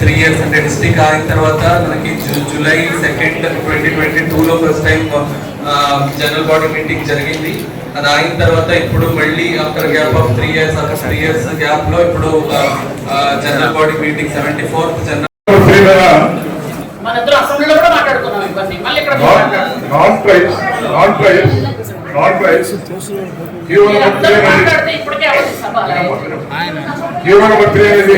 Three years అంటే district అయిన తర్వాత మనకి జూలై సెకండ్ ట్వంటీ ట్వంటీ టూలో first time general body meeting జరిగింది. అది అయిన తర్వాత ఇప్పుడు మళ్ళీ after gap of three years after three years గ్యాప్లో ఇప్పుడు general body meeting seventy fourth general non జీవన అనేది?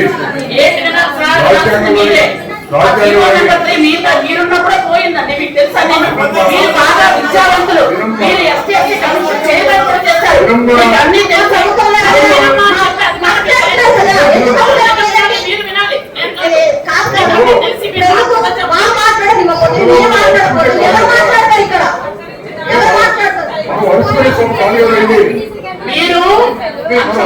రాజ్యాంగంలో- మీరే. ఆ రాజ్యాంగంలో- జీవన మంత్రి మీతో మీరున్నప్పుడే పోయిందండి మీకు తెలుసా నేను మీరు బాగా విద్యావంతులు మీరు ఎస్టీ ఎస్టీ కమిషన్ చేయడం కూడా చేశారు మీకు అన్ని తెలుసు అదే నేను మాట్లాడ- మాట్లాడలేదు కదా. మీరు వినాలి నేను అన్నీ తెలిసి మీరు మాట్లాడచ్చు. మనం వరుసగా కొన్ని కాలేజీలు అయింది మీరు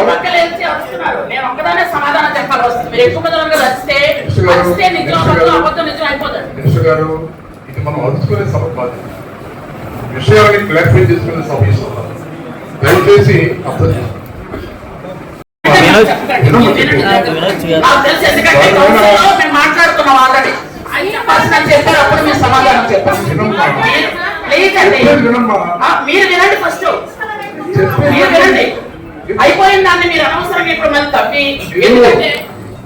పక్కలు వెళ్తే వస్తున్నారు నేను ఒక్కదానే సమాధానం చెప్పాలి వస్తుంది మీరు ఎక్కువ మంది కనుక వస్తే వస్తే నిజం అబద్ధం అబద్ధం నిజం అయిపోతుంది మినిస్టర్ గారు ఇది మనం అరుచుకునే సభ కాదు విషయాన్ని క్లారిఫై చేసుకునే సభ ఈ సభ దయచేసి అర్థం చేసుకోండి నాకు తెలుసు ఎందుకంటే కౌన్సిల్లో మేము మాట్లాడుకున్నాం ఆల్రెడీ అయిన పర్సనల్ చెప్పారు అప్పుడు మీరు సమాధానం చెప్పారు మీరు- ప్లీజ్ అండి చెప్పేది వినమ్మా. ఆ, మీరు వినండి ఫస్ట్ చెప్పేది మీరు వినండి అయిపోయిన దాన్ని మీరు అనవసరంగా ఇప్పుడు మళ్ళీ తప్పి ఎందుకంటే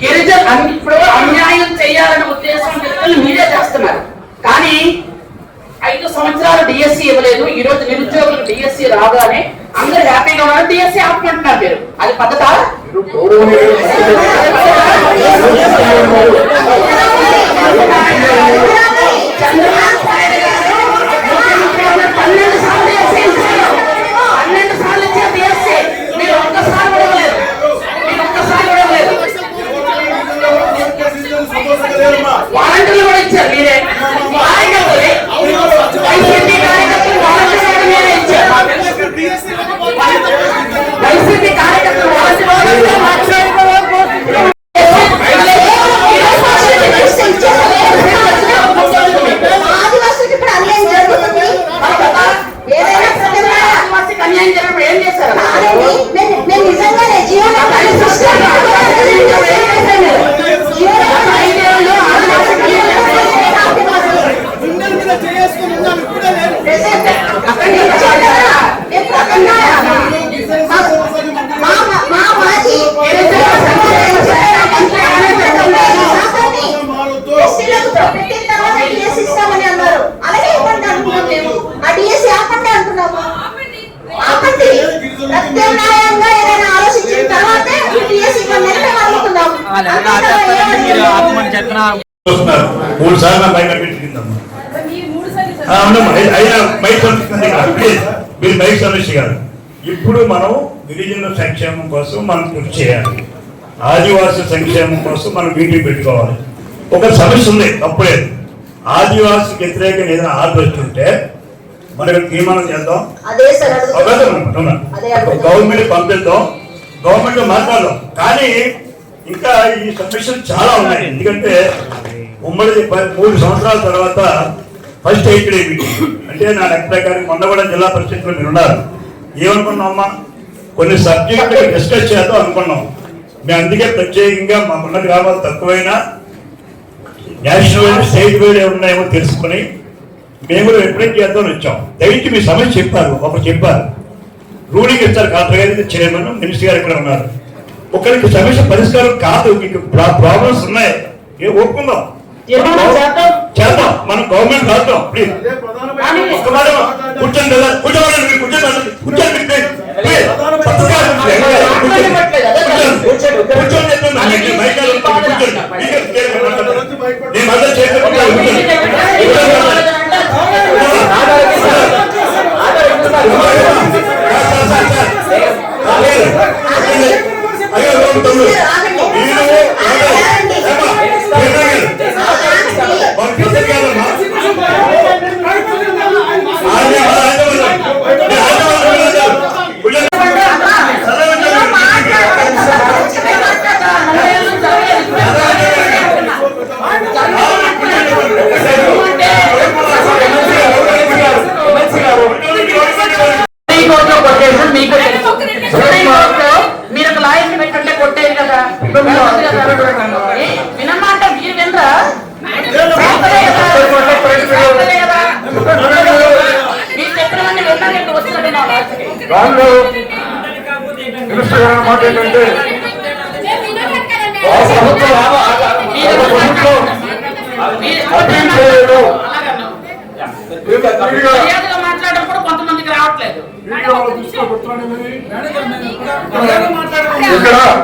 గిరిజన అన్ని- ఇప్పుడు అన్యాయం చేయాలనే ఉద్దేశం వ్యక్తులు మీరే చేస్తున్నారు. కానీ ఐదు సంవత్సరాలు డిఎస్సి ఇవ్వలేదు. ఈ రోజు నిరుద్యోగులకు డిఎస్సి రాగానే అందరూ హ్యాపీగా ఉన్నారు. డిఎస్సి ఆపుకుంటున్నారు మీరు. అది పద్ధత? మీరు గౌరవనీయులు చంద్రబాబు నాయుడు గారు ముఖ్యమంత్రి పన్నెండు సార్లు డిఎస్సి ఇచ్చారు పన్నెండు సార్లు ఇచ్చే డిఎస్సి మీరు ఒక్కసారి కూడా ఇవ్వలేదు మీరు ఒక్కసారి కూడా ఇవ్వలేదు వాలంటీర్లు కూడా ఇచ్చారు మీరే కార్యకర్తలే వైసీపీ కార్యకర్తలు వాలంటీర్లు మీరే ఇచ్చారు వైసీపీ కార్యకర్తలు వాలంటీర్లు ఆదివాసులకు ఇప్పుడు అన్యాయం జరుగుతుంది ఏదైనా ప్రజల ఆదివాసీకి అన్యాయం జరిగినప్పుడు ఏం చేశారు కాదండి, నేను నేను నిజంగానే జీవనోపాధి సృష్టించాను. జీవనోపాధి ఐదేళ్ళు ఆదివాసులకు గుండెల మీద చేసుకుని ఉన్నాను ఇప్పుడే నేను అక్కడ నుంచి వచ్చారా? నేను ప్రకటన మా మా- మా మాజీ ఎస్టీలకు పెట్టిన తర్వాత డిఎస్ ఇస్తామని అన్నారు అలాగే ఇవ్వండి అంటున్నాం మేము ఆ డిఎస్ ఆపండి అంటున్నాము ఆపండి ప్రత్యామ్నాయంగా ఏదైనా ఆలోచించిన తర్వాతే ఈ మూడు సార్లు బయట పెట్టిందమ్మా మీరు సమస్య కాదు ఇప్పుడు మనం గిరిజన సంక్షేమం కోసం మనం కృషి చేయాలి ఆదివాసీ సంక్షేమం కోసం మనం మీటింగ్ పెట్టుకోవాలి ఒక సమస్య ఉంది తప్పులేదు ఆదివాసీ వ్యతిరేకం ఏదైనా ఆర్డర్ ఉంటే మనం తీర్మానం చేద్దాం. గవర్నమెంట్ పంపిద్దాం. గవర్నమెంట్ మాట్లాడదాం. కానీ ఇంకా ఈ సమస్యలు చాలా ఉన్నాయి. ఎందుకంటే ఉమ్మడి మూడు సంవత్సరాల తర్వాత ఫస్ట్ ఎయిట్ మీటింగ్. అంటే నా లెక్క ప్రకారం మొన్న కూడా జిల్లా పరిషత్లో మీరు ఉన్నారు ఏమనుకున్నామమ్మా కొన్ని సబ్జెక్టులు డిస్కస్ చేద్దాం అనుకున్నాం. మేము అందుకే ప్రత్యేకంగా మాకున్న గ్రామాలు తక్కువైనా నేషనల్ వైడ్ స్టేట్ వైడ్ ఉన్నాయేమో తెలుసుకుని మేము కూడా రిప్రజెంట్ చేద్దామని వచ్చాం. దయచేసి మీ సమస్య చెప్పారు ఒకరు చెప్పారు. రూలింగ్ ఇస్తారు కలెక్టర్ చైర్మన్ మినిస్టర్ గారు ఇక్కడ ఉన్నారు. ఒకరికి సమస్య పరిష్కారం కాదు మీకు ప్రాబ్లమ్స్ ఉన్నాయి. ఏ ఒప్పుకుందాం. చేద్దాం. చేద్దాం. మనం గవర్నమెంట్ రాద్దాం ప్లీజ్. కూర్చోండి కదా కూర్చోండి కూర్చోండి కూర్చోండి నేను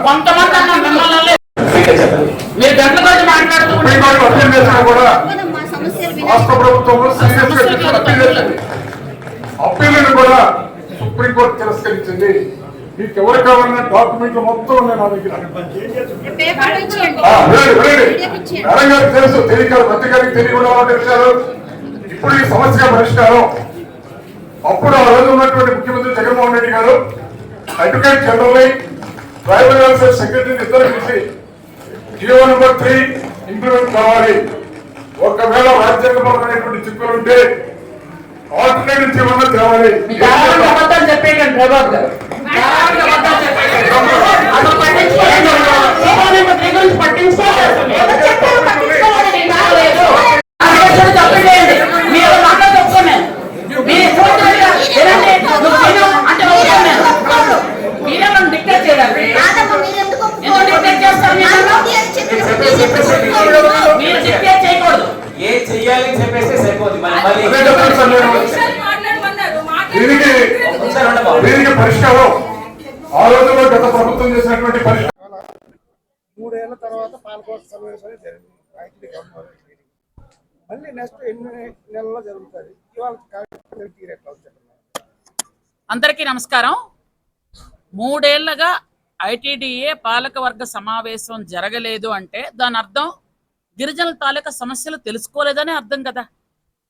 కొంతమంది మీరు గంటల గురించి మాట్లాడుతూ కూడా రాష్ట్ర ప్రభుత్వంలో అప్పీలను కూడా సుప్రీంకోర్టు తిరస్కరించింది. మీకు ఎవరు కావాలన్న డాక్యుమెంట్లు మొత్తం ఉన్నాయి నా తెలుసు తెలియక ప్రతి గారికి తెలియకుండా విషయాలు. ఇప్పుడు ఈ సమస్య పరిష్కారం. అప్పుడు ఆ రోజు ఉన్నటువంటి ముఖ్యమంత్రి జగన్మోహన్ రెడ్డి గారు అడ్వకేట్ జనరల్ ట్రైబల్ వెల్ఫేర్ సెక్రటరీని ఇద్దరు కలిసి జియో నెంబర్ త్రీ ఇంప్లిమెంట్ కావాలి. ఒకవేళ రాజ్యాంగపరమైనటువంటి చిక్కులు ఉంటే ఆల్టర్నేటివ్ జీవన తేవాలి చెప్పేయండి ప్రభాత్ గారు కావాలంటే అబద్ధాలు చెప్పేయండి అసలు పట్టించుకోలేదు జీవోనింబ త్రీ గురించి పట్టించుకోలేదు ఎవరు చెప్పారు పట్టించుకోవాలని కాలేదు. ఆ విషయాలు చెప్పేయండి. మీరు మాటలు చెప్పుకోండి. మీ సోదరుడిగా వినండి. నువ్వు విను అంటే ఓకే నేను. మీరే నన్ను dictate చేయాలి. కాదమ్మా మీరు ఎందుకు ఎందుకు dictate చేస్తారు మీరు? మోదీ అని చెప్పేసి బీజేపీ ఒప్పుకోదు. మీరు dictate చేయకూడదు. చెయ్యాలి చెప్పేస్తే సరిపోతుంది మరి దీనికి. దీనికి పరిష్కారం ఆ రోజుల్లో గత ప్రభుత్వం చేసినటువంటి పరిష్కారం. మూడేళ్ళ తర్వాత పాలకోట సమావేశం జరిగింది. మళ్ళీ నెక్స్ట్ ఎన్ని నెలల్లో జరుగుతుంది? ఇవాళ అందరికీ నమస్కారం. మూడేళ్ళగా ఐటీడీఏ పాలకవర్గ సమావేశం జరగలేదు అంటే దాని అర్థం గిరిజనుల తాలూకా సమస్యలు తెలుసుకోలేదని అర్థం కదా.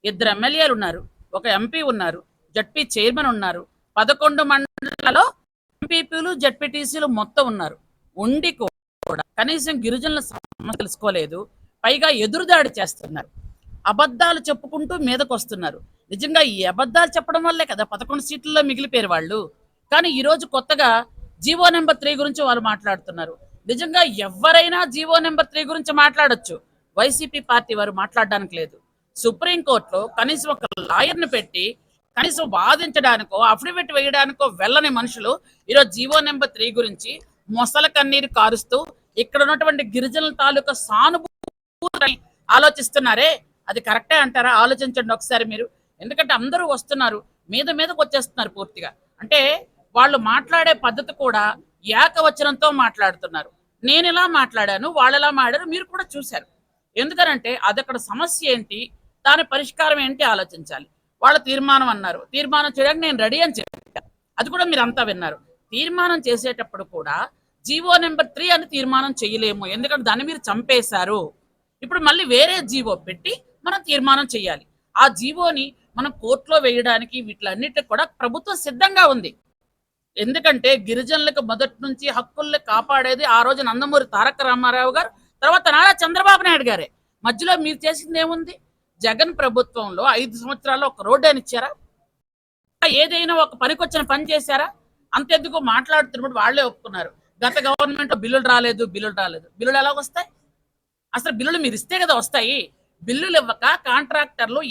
ఇద్దరు ఎమ్మెల్యేలు ఉన్నారు ఒక ఎంపీ ఉన్నారు జడ్పీ చైర్మన్ ఉన్నారు. పదకొండు మండలాల్లో ఎంపీపీలు జడ్పీటీసీలు మొత్తం ఉన్నారు. ఉండి కూడా కనీసం గిరిజనుల సమస్య తెలుసుకోలేదు పైగా ఎదురుదాడి చేస్తున్నారు. అబద్ధాలు చెప్పుకుంటూ మీదకు వస్తున్నారు నిజంగా ఈ అబద్ధాలు చెప్పడం వల్లే కదా పదకొండు సీట్లలో మిగిలిపోయారు వాళ్ళు. కానీ ఈ రోజు కొత్తగా జీవో నెంబర్ త్రీ గురించి వాళ్ళు మాట్లాడుతున్నారు. నిజంగా ఎవరైనా జీవో నెంబర్ త్రీ గురించి మాట్లాడొచ్చు. వైసీపీ పార్టీ వారు మాట్లాడడానికి లేదు. సుప్రీంకోర్టులో కనీసం ఒక లాయర్ని పెట్టి కనీసం వాదించడానికో అఫిడవిట్ వేయడానికో వెళ్ళని మనుషులు ఈరోజు జీవో నెంబర్ త్రీ గురించి మొసల కన్నీరు కారుస్తూ ఇక్కడ ఉన్నటువంటి గిరిజనుల తాలూకా సానుభూతి ఆలోచిస్తున్నారే. అది కరెక్టే అంటారా? ఆలోచించండి ఒకసారి మీరు. ఎందుకంటే అందరూ వస్తున్నారు. మీద మీదకి వచ్చేస్తున్నారు పూర్తిగా. అంటే వాళ్ళు మాట్లాడే పద్ధతి కూడా ఏకవచనంతో మాట్లాడుతున్నారు. నేను ఇలా మాట్లాడాను వాళ్ళు ఎలా మాట్లాడారు మీరు కూడా చూశారు. ఎందుకనంటే అది అక్కడ సమస్య ఏంటి? దాని పరిష్కారం ఏంటి ఆలోచించాలి. వాళ్ళ తీర్మానం అన్నారు. తీర్మానం చేయడానికి నేను రెడీ అని చెప్పాను అది కూడా మీరు అంతా విన్నారు. తీర్మానం చేసేటప్పుడు కూడా జీవో నెంబర్ త్రీ అని తీర్మానం చేయలేము. ఎందుకంటే దాన్ని మీరు చంపేశారు. ఇప్పుడు మళ్ళీ వేరే జీవో పెట్టి మనం తీర్మానం చేయాలి. ఆ జీవోని మనం కోర్టులో వేయడానికి వీటిలన్నిటికి కూడా ప్రభుత్వం సిద్ధంగా ఉంది. ఎందుకంటే గిరిజనులకు మొదటి నుంచి హక్కుల్ని కాపాడేది ఆ రోజు నందమూరి తారక రామారావు గారు. తర్వాత నారా చంద్రబాబు నాయుడు గారే. మధ్యలో మీరు చేసింది ఏముంది? జగన్ ప్రభుత్వంలో ఐదు సంవత్సరాల్లో ఒక రోడ్డు అని ఇచ్చారా? ఏదైనా ఒక పనికొచ్చిన పని చేశారా? అంతెందుకు మాట్లాడుతున్నప్పుడు వాళ్ళే ఒప్పుకున్నారు. గత గవర్నమెంట్ బిల్లులు రాలేదు బిల్లులు రాలేదు. బిల్లులు ఎలా వస్తాయి? అసలు బిల్లులు మీరు ఇస్తే కదా వస్తాయి. బిల్లులు ఇవ్వక కాంట్రాక్టర్లు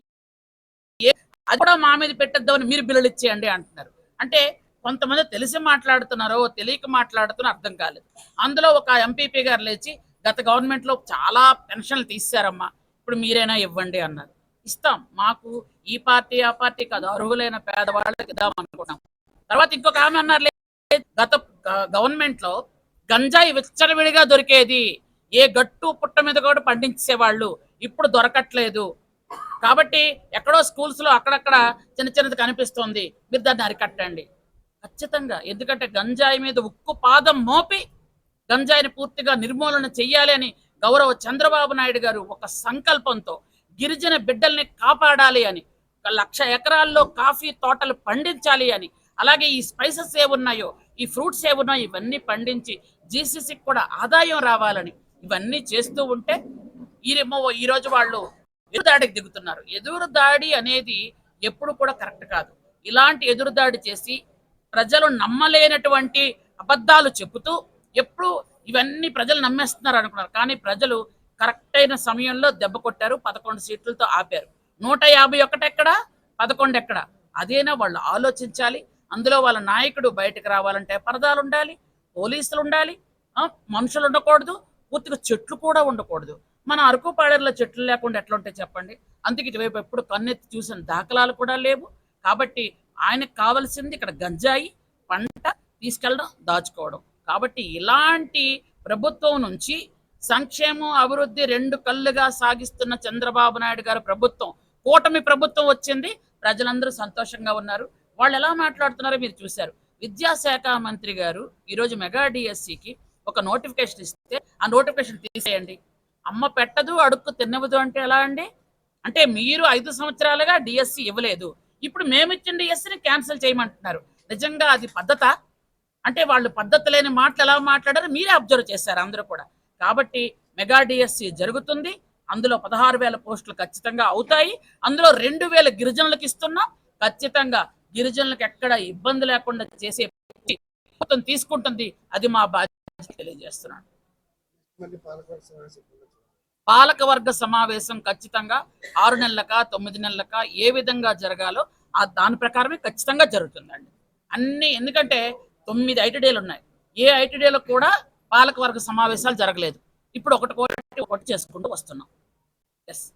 అది కూడా మా మీద పెట్టద్దామని మీరు బిల్లులు ఇచ్చేయండి అంటున్నారు. అంటే కొంతమంది తెలిసి మాట్లాడుతున్నారో తెలియక మాట్లాడుతున్నారో అర్థం కాలేదు. అందులో ఒక ఎంపీపీ గారు లేచి గత గవర్నమెంట్లో చాలా పెన్షన్లు తీశారమ్మా. ఇప్పుడు మీరైనా ఇవ్వండి అన్నారు. ఇస్తాం. మాకు ఈ పార్టీ ఆ పార్టీ కాదు అర్హులైన పేదవాళ్ళకి ఇద్దాం అనుకున్నాం. తర్వాత ఇంకొక ఆమె అన్నారు గత గవర్నమెంట్లో గంజాయి విచ్చలవిడిగా దొరికేది. ఏ గట్టు పుట్ట మీద కూడా పండించేవాళ్ళు ఇప్పుడు దొరకట్లేదు. కాబట్టి ఎక్కడో స్కూల్స్లో అక్కడక్కడ చిన్న చిన్నది కనిపిస్తోంది. మీరు దాన్ని అరికట్టండి. ఖచ్చితంగా. ఎందుకంటే గంజాయి మీద ఉక్కు పాదం మోపి గంజాయిని పూర్తిగా నిర్మూలన చెయ్యాలి అని గౌరవ చంద్రబాబు నాయుడు గారు ఒక సంకల్పంతో గిరిజన బిడ్డల్ని కాపాడాలి అని ఒక లక్ష ఎకరాల్లో కాఫీ తోటలు పండించాలి అని అలాగే ఈ స్పైసెస్ ఏమున్నాయో ఈ ఫ్రూట్స్ ఏమున్నాయో ఇవన్నీ పండించి జీసీసీకి కూడా ఆదాయం రావాలని ఇవన్నీ చేస్తూ ఉంటే ఈరేమో ఈ రోజు వాళ్ళు ఎదురుదాడికి దిగుతున్నారు. ఎదురు దాడి అనేది ఎప్పుడు కూడా కరెక్ట్ కాదు. ఇలాంటి ఎదురుదాడి చేసి ప్రజలు నమ్మలేనటువంటి అబద్ధాలు చెబుతూ ఎప్పుడు ఇవన్నీ ప్రజలు నమ్మేస్తున్నారు అనుకున్నారు. కానీ ప్రజలు కరెక్ట్ అయిన సమయంలో దెబ్బ కొట్టారు పదకొండు సీట్లతో ఆపారు. నూట యాభై ఒకటి ఎక్కడ? పదకొండు ఎక్కడ? అదేనా వాళ్ళు ఆలోచించాలి. అందులో వాళ్ళ నాయకుడు బయటకు రావాలంటే పరదాలు ఉండాలి పోలీసులు ఉండాలి మనుషులు ఉండకూడదు పూర్తిగా చెట్లు కూడా ఉండకూడదు. మన అరకు పాడేరులో చెట్లు లేకుండా ఎట్లా ఉంటాయి చెప్పండి? అందుకే ఇటువైపు ఎప్పుడు కన్నెత్తి చూసిన దాఖలాలు కూడా లేవు. కాబట్టి ఆయనకు కావాల్సింది ఇక్కడ గంజాయి పంట తీసుకెళ్ళడం దాచుకోవడం. కాబట్టి ఇలాంటి ప్రభుత్వం నుంచి సంక్షేమం అభివృద్ధి రెండు కళ్ళుగా సాగిస్తున్న చంద్రబాబు నాయుడు గారి ప్రభుత్వం కూటమి ప్రభుత్వం వచ్చింది. ప్రజలందరూ సంతోషంగా ఉన్నారు. వాళ్ళు ఎలా మాట్లాడుతున్నారో మీరు చూశారు. విద్యాశాఖ మంత్రి గారు ఈరోజు మెగా డిఎస్సికి ఒక నోటిఫికేషన్ ఇస్తే ఆ నోటిఫికేషన్ తీసేయండి. అమ్మ పెట్టదు అడుక్కు తినవదు అంటే ఎలా అండి? అంటే మీరు ఐదు సంవత్సరాలుగా డిఎస్సి ఇవ్వలేదు. ఇప్పుడు మేము ఇచ్చిన డిఎస్సిని క్యాన్సిల్ చేయమంటున్నారు. నిజంగా అది పద్ధత? అంటే వాళ్ళు పద్ధతి లేని మాటలు ఎలా మాట్లాడారో మీరే అబ్జర్వ్ చేశారు అందరూ కూడా. కాబట్టి మెగా డిఎస్సి జరుగుతుంది. అందులో పదహారు వేల పోస్టులు ఖచ్చితంగా అవుతాయి. అందులో రెండు వేల గిరిజనులకు ఇస్తున్నాం. ఖచ్చితంగా గిరిజనులకు ఎక్కడ ఇబ్బంది లేకుండా చేసే ప్రభుత్వం తీసుకుంటుంది. అది మా బాధ్యత తెలియజేస్తున్నాను. సమావేశం. పాలకవర్గ సమావేశం ఖచ్చితంగా ఆరు నెలలక తొమ్మిది నెలలక ఏ విధంగా జరగాలో ఆ దాని ప్రకారమే ఖచ్చితంగా జరుగుతుందండి. అన్ని ఎందుకంటే తొమ్మిది ఐటీడీలు ఉన్నాయి. ఏ ఐటీడీలో కూడా పాలకవర్గ సమావేశాలు జరగలేదు. ఇప్పుడు ఒకటి ఒకటి ఒకటి చేసుకుంటూ వస్తున్నాం. ఎస్